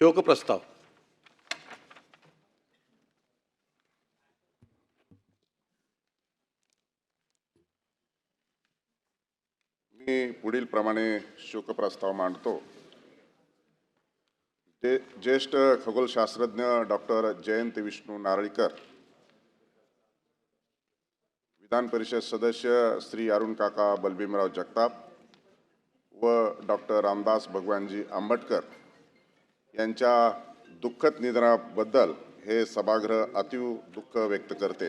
शोकप्रस्ताव मी पुढील प्रमाणे शोकप्रस्ताव मांडतो. जे ज्येष्ठ खगोलशास्त्रज्ञ डॉक्टर जयंत विष्णू नारळीकर विधान परिषद सदस्य श्री अरुण काका बलभीमराव जगताप व डॉक्टर रामदास भगवानजी आंबटकर यांच्या दुःखद निधनाबद्दल हे सभागृह अतीव दुःख व्यक्त करते.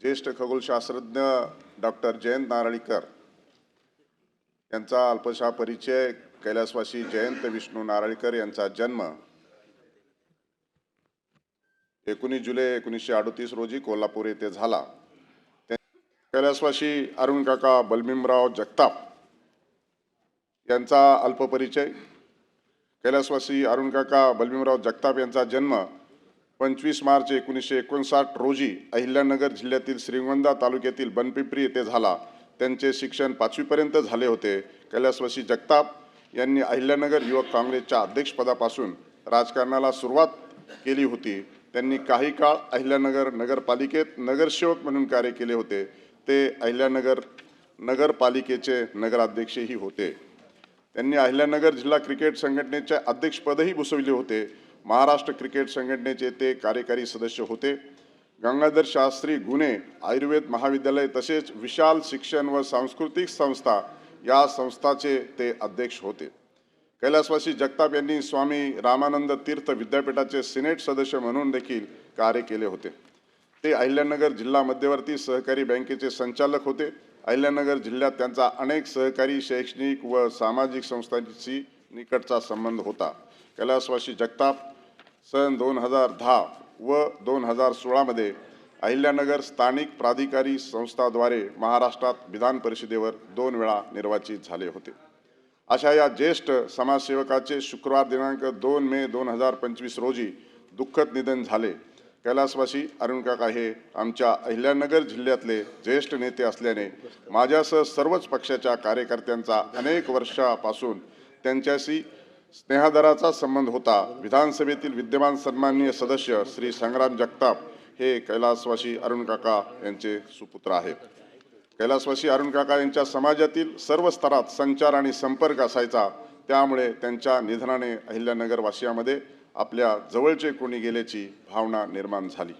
ज्येष्ठ खगोलशास्त्रज्ञ डॉक्टर जयंत नारळीकर यांचा अल्पशा परिचय कैलासवासी जयंत विष्णू नारळीकर यांचा जन्म एकोणीस जुलै एकोणीसशे अडतीस रोजी कोल्हापूर येथे झाला. कैलासवासी अरुण काका बलमिमराव जगताप यांचा अल्पपरिचय कैलासवासी अरुण काका बलभीमराव जगताप यांचा जन्म पंचवीस मार्च एकोणीसशे एकोणसाठ रोजी अहिल्यानगर जिल्ह्यातील श्रीगोंदा तालुक्यातील बनपिपरी येथे झाला. त्यांचे शिक्षण पाचवीपर्यंत झाले होते. कैलासवासी जगताप यांनी अहिल्यानगर युवक काँग्रेसच्या अध्यक्षपदापासून राजकारणाला सुरुवात केली होती. त्यांनी काही काळ अहिल्यानगर नगरपालिकेत नगरसेवक म्हणून कार्य केले होते. ते अहिल्यानगर नगरपालिकेचे नगराध्यक्षही होते. त्यांनी अहिल्यानगर जिल्हा क्रिकेट संघटनेचे अध्यक्षपदही भूषविले होते. महाराष्ट्र क्रिकेट संघटनेचे ते कार्यकारी सदस्य होते. गंगाधर शास्त्री गुणे आयुर्वेद महाविद्यालय तसेच विशाल शिक्षण व सांस्कृतिक संस्था या संस्थाचे ते अध्यक्ष होते. कैलासवासी जगताप यांनी स्वामी रामानंद तीर्थ विद्यापीठाचे सिनेट सदस्य म्हणून देखील कार्य केले होते. ते अहिल्यानगर जिल्हा मध्यवर्ती सहकारी बँकेचे संचालक होते. अहिल्यानगर जिल्ह्यात त्यांचा अनेक सहकारी शैक्षणिक व सामाजिक संस्थांशी निकटचा संबंध होता. कैलासवासी जगताप सन दोन हजार दहा व दोन हजार सोळामध्ये अहिल्यानगर स्थानिक प्राधिकारी संस्थाद्वारे महाराष्ट्रात विधान परिषदेवर दोन वेळा निर्वाचित झाले होते. अशा या ज्येष्ठ समाजसेवकाचे शुक्रवार दिनांक दोन मे दोन हजार पंचवीस रोजी दुःखद निधन झाले. कैलासवासी अरुण काका हे आमच्या अहिल्यानगर जिल्ह्यातले ज्येष्ठ नेते असल्याने माझ्यासह सर्वच पक्षाच्या कार्यकर्त्यांचा अनेक वर्षापासून त्यांच्याशी स्नेहादराचा संबंध होता. विधानसभेतील विद्यमान सन्माननीय सदस्य श्री संग्राम जगताप हे कैलासवासी अरुण काका यांचे सुपुत्र आहेत. कैलासवासी अरुण काका यांच्या समाजातील सर्व स्तरात संचार आणि संपर्क असायचा. त्यामुळे त्यांच्या निधनाने अहिल्यानगरवासियामध्ये आपल्या जवळचे कोणी गेल्याची भावना निर्माण झाली.